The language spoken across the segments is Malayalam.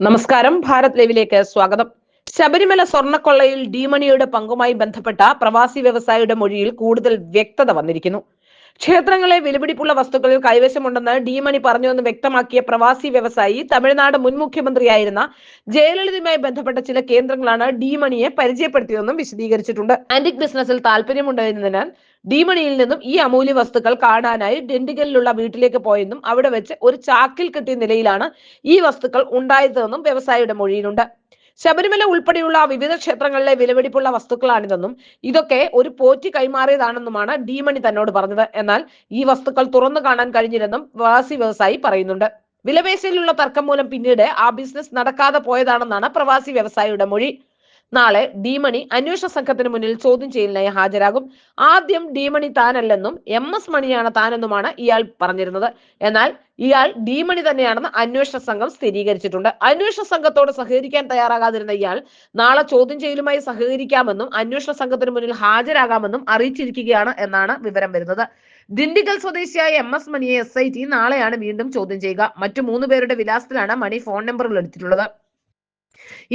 നമസ്കാരം. ഭാരത് ലൈവിലേക്ക് സ്വാഗതം. ശബരിമല സ്വർണക്കൊള്ളയിൽ ഡീമണിയുടെ പങ്കുമായി ബന്ധപ്പെട്ട പ്രവാസി വ്യവസായിയുടെ മൊഴിയിൽ കൂടുതൽ വ്യക്തത വന്നിരിക്കുന്നു. ക്ഷേത്രങ്ങളെ വിലപിടിപ്പുള്ള വസ്തുക്കളിൽ കൈവശമുണ്ടെന്ന് ഡിമണി പറഞ്ഞുവെന്ന് വ്യക്തമാക്കിയ പ്രവാസി വ്യവസായി തമിഴ്നാട് മുൻ മുഖ്യമന്ത്രിയായിരുന്ന ജയലളിതയുമായി ബന്ധപ്പെട്ട ചില കേന്ദ്രങ്ങളാണ് ഡിമണിയെ പരിചയപ്പെടുത്തിയതെന്നും വിശദീകരിച്ചിട്ടുണ്ട്. ആന്റിക് ബിസിനസ്സിൽ താല്പര്യമുണ്ടായിരുന്നതിനാൽ ഡിമണിയിൽ നിന്നും ഈ അമൂല്യ വസ്തുക്കൾ കാണാനായി ഡെണ്ടിഗലിലുള്ള വീട്ടിലേക്ക് പോയെന്നും അവിടെ വെച്ച് ഒരു ചാക്കിൽ കിട്ടിയ നിലയിലാണ് ഈ വസ്തുക്കൾ ഉണ്ടായതെന്നും വ്യവസായിയുടെ മൊഴിയിലുണ്ട്. ശബരിമല ഉൾപ്പെടെയുള്ള വിവിധ ക്ഷേത്രങ്ങളിലെ വിലപിടിപ്പുള്ള വസ്തുക്കളാണിതെന്നും ഇതൊക്കെ ഒരു പോറ്റി കൈമാറിയതാണെന്നുമാണ് ഡീമണി തന്നോട് പറഞ്ഞത്. എന്നാൽ ഈ വസ്തുക്കൾ തുറന്നു കാണാൻ കഴിഞ്ഞില്ലെന്നും പ്രവാസി വ്യവസായി പറയുന്നുണ്ട്. വിലപേശയിലുള്ള തർക്കം മൂലം പിന്നീട് ആ ബിസിനസ് നടക്കാതെ പോയതാണെന്നാണ് പ്രവാസി വ്യവസായിയുടെ മൊഴി. നാളെ ഡിമണി അന്വേഷണ സംഘത്തിന് മുന്നിൽ ചോദ്യം ചെയ്യലിനായി ഹാജരാകും. ആദ്യം ഡിമണി താനല്ലെന്നും എം എസ് മണിയാണ് താനെന്നുമാണ് ഇയാൾ പറഞ്ഞിരുന്നത്. എന്നാൽ ഇയാൾ ഡിമണി തന്നെയാണെന്ന് അന്വേഷണ സംഘം സ്ഥിരീകരിച്ചിട്ടുണ്ട്. അന്വേഷണ സംഘത്തോട് സഹകരിക്കാൻ തയ്യാറാകാതിരുന്ന ഇയാൾ നാളെ ചോദ്യം ചെയ്യലുമായി സഹകരിക്കാമെന്നും അന്വേഷണ സംഘത്തിന് മുന്നിൽ ഹാജരാകാമെന്നും അറിയിച്ചിരിക്കുകയാണ് എന്നാണ് വിവരം വരുന്നത്. ദിണ്ടിഗൽ സ്വദേശിയായ എം എസ് മണിയെ എസ് ഐ ടി നാളെയാണ് വീണ്ടും ചോദ്യം ചെയ്യുക. മറ്റു മൂന്ന് പേരുടെ വിലാസത്തിലാണ് മണി ഫോൺ നമ്പറുകൾ എടുത്തിട്ടുള്ളത്.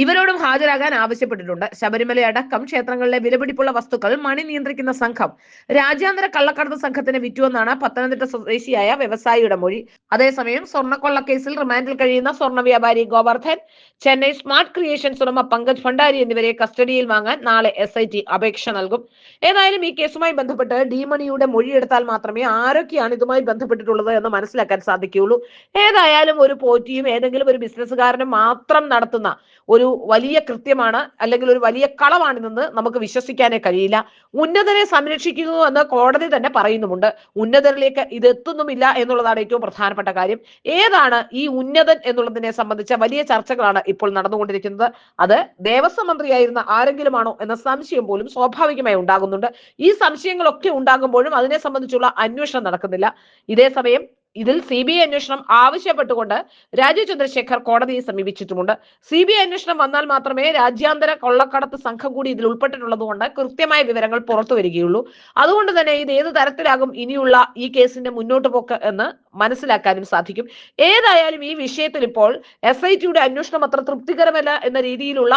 ഇവരോടും ഹാജരാകാൻ ആവശ്യപ്പെട്ടിട്ടുണ്ട്. ശബരിമല അടക്കം ക്ഷേത്രങ്ങളിലെ വിലപിടിപ്പുള്ള വസ്തുക്കൾ മണി നിയന്ത്രിക്കുന്ന സംഘം. രാജ്യാന്തര കള്ളക്കടത്ത് സംഘത്തിന് വിറ്റുവെന്നാണ് പത്തനംതിട്ട സ്വദേശിയായ വ്യവസായിയുടെ മൊഴി. അതേസമയം സ്വർണക്കൊള്ള കേസിൽ റിമാൻഡിൽ കഴിയുന്ന സ്വർണ വ്യാപാരി ഗോവർദ്ധൻ ചെന്നൈ സ്മാർട്ട് ക്രിയേഷൻസ് ഉടമ പങ്കജ് ഭണ്ഡാരി എന്നിവരെ കസ്റ്റഡിയിൽ വാങ്ങാൻ നാളെ എസ് ഐ ടി അപേക്ഷ നൽകും. ഏതായാലും ഈ കേസുമായി ബന്ധപ്പെട്ട് ഡിമണിയുടെ മൊഴിയെടുത്താൽ മാത്രമേ ആരൊക്കെയാണ് ഇതുമായി ബന്ധപ്പെട്ടിട്ടുള്ളത് എന്ന് മനസ്സിലാക്കാൻ സാധിക്കുകയുള്ളൂ. ഏതായാലും ഒരു പോറ്റിയും ഏതെങ്കിലും ഒരു ബിസിനസ്സുകാരനും മാത്രം നടത്തുന്ന ഒരു വലിയ കൃത്യമാണ് അല്ലെങ്കിൽ ഒരു വലിയ കളമാണിതെന്ന് നമുക്ക് വിശ്വസിക്കാനേ കഴിയില്ല. ഉന്നതരെ സംരക്ഷിക്കുന്നു എന്ന് കോടതി തന്നെ പറയുന്നുമുണ്ട്. ഉന്നതരിലേക്ക് ഇത് എത്തുന്നുമില്ല എന്നുള്ളതാണ് ഏറ്റവും പ്രധാനപ്പെട്ട കാര്യം. ഏതാണ് ഈ ഉന്നതൻ എന്നുള്ളതിനെ സംബന്ധിച്ച വലിയ ചർച്ചകളാണ് ഇപ്പോൾ നടന്നുകൊണ്ടിരിക്കുന്നത്. അത് ദേവസ്വം മന്ത്രിയായിരുന്ന ആരെങ്കിലുമാണോ എന്ന സംശയം പോലും സ്വാഭാവികമായി ഉണ്ടാകുന്നുണ്ട്. ഈ സംശയങ്ങളൊക്കെ ഉണ്ടാകുമ്പോഴും അതിനെ സംബന്ധിച്ചുള്ള അന്വേഷണം നടക്കുന്നില്ല. ഇതേ സമയം ഇതിൽ സി ബി ഐ അന്വേഷണം ആവശ്യപ്പെട്ടുകൊണ്ട് രാജീവ് ചന്ദ്രശേഖർ കോടതിയെ സമീപിച്ചിട്ടുമുണ്ട്. സി ബി ഐ അന്വേഷണം വന്നാൽ മാത്രമേ രാജ്യാന്തര കൊള്ളക്കടത്ത് സംഘം കൂടി ഇതിൽ ഉൾപ്പെട്ടിട്ടുള്ളതുകൊണ്ട് കൃത്യമായ വിവരങ്ങൾ പുറത്തു വരികയുള്ളൂ. അതുകൊണ്ട് തന്നെ ഇത് ഏത് തരത്തിലാകും ഇനിയുള്ള ഈ കേസിന്റെ മുന്നോട്ട് പോക്ക് എന്ന് മനസ്സിലാക്കാനും സാധിക്കും. ഏതായാലും ഈ വിഷയത്തിൽ ഇപ്പോൾ എസ് ഐ ടിയുടെ അന്വേഷണം അത്ര തൃപ്തികരമല്ല എന്ന രീതിയിലുള്ള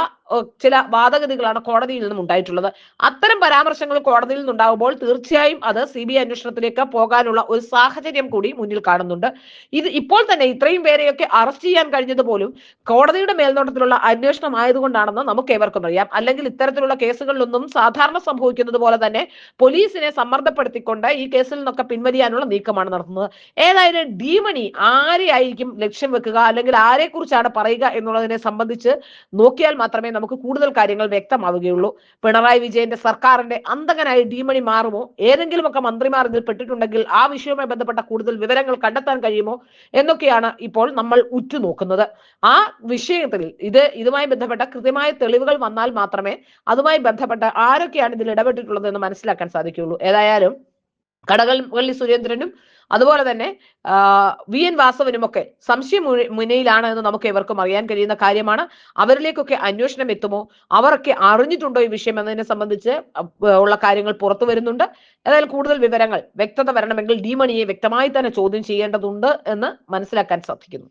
ചില വാദഗതികളാണ് കോടതിയിൽ നിന്നും ഉണ്ടായിട്ടുള്ളത്. അത്തരം പരാമർശങ്ങൾ കോടതിയിൽ നിന്നുണ്ടാകുമ്പോൾ തീർച്ചയായും അത് സി ബി ഐ അന്വേഷണത്തിലേക്ക് പോകാനുള്ള ഒരു സാഹചര്യം കൂടി മുന്നിൽ കാണുന്നുണ്ട്. ഇത് ഇപ്പോൾ തന്നെ ഇത്രയും പേരെയൊക്കെ അറസ്റ്റ് ചെയ്യാൻ കഴിഞ്ഞത് പോലും കോടതിയുടെ മേൽനോട്ടത്തിലുള്ള അന്വേഷണം ആയതുകൊണ്ടാണെന്ന് നമുക്ക് ഏവർക്കും അറിയാം. അല്ലെങ്കിൽ ഇത്തരത്തിലുള്ള കേസുകളിലൊന്നും സാധാരണ സംഭവിക്കുന്നത് പോലെ തന്നെ പോലീസിനെ സമ്മർദ്ദപ്പെടുത്തിക്കൊണ്ട് ഈ കേസിൽ നിന്നൊക്കെ പിൻവലിയാനുള്ള നീക്കമാണ് നടത്തുന്നത്. ഏതായാലും ഡിമണി ആരെയായിരിക്കും ലക്ഷ്യം വെക്കുക അല്ലെങ്കിൽ ആരെക്കുറിച്ചാണ് പറയുക എന്നുള്ളതിനെ സംബന്ധിച്ച് നോക്കിയാൽ മാത്രമേ നമുക്ക് കൂടുതൽ കാര്യങ്ങൾ വ്യക്തമാവുകയുള്ളൂ. പിണറായി വിജയന്റെ സർക്കാരിന്റെ അന്തകനായി ഡിമണി മാറുമോ? ഏതെങ്കിലുമൊക്കെ മന്ത്രിമാർ ഇതിൽ പെട്ടിട്ടുണ്ടെങ്കിൽ ആ വിഷയവുമായി ബന്ധപ്പെട്ട കൂടുതൽ വിവരങ്ങൾ കണ്ടെത്താൻ കഴിയുമോ? എന്നൊക്കെയാണ് ഇപ്പോൾ നമ്മൾ ഉറ്റുനോക്കുന്നത്. ആ വിഷയത്തിൽ ഇത് ഇതുമായി ബന്ധപ്പെട്ട കൃത്യമായ തെളിവുകൾ വന്നാൽ മാത്രമേ അതുമായി ബന്ധപ്പെട്ട ആരൊക്കെയാണ് ഇതിൽ ഇടപെട്ടിട്ടുള്ളത് എന്ന് മനസ്സിലാക്കാൻ സാധിക്കുകയുള്ളൂ. ഏതായാലും കടകംപള്ളി സുരേന്ദ്രനും അതുപോലെ തന്നെ വി. എൻ. വാസവനും ഒക്കെ സംശയ മുനയിലാണ് എന്ന് നമുക്ക് ഇവർക്കും അറിയാൻ കഴിയുന്ന കാര്യമാണ്. അവരിലേക്കൊക്കെ അന്വേഷണം എത്തുമോ? അവരൊക്കെ അറിഞ്ഞിട്ടുണ്ടോ ഈ വിഷയം എന്നതിനെ സംബന്ധിച്ച് ഉള്ള കാര്യങ്ങൾ പുറത്തു വരുന്നുണ്ട്. ഏതായാലും കൂടുതൽ വിവരങ്ങൾ വ്യക്തത വരണമെങ്കിൽ ഡി മണിയെ വ്യക്തമായി തന്നെ ചോദ്യം ചെയ്യേണ്ടതുണ്ട് എന്ന് മനസ്സിലാക്കാൻ സാധിക്കുന്നു.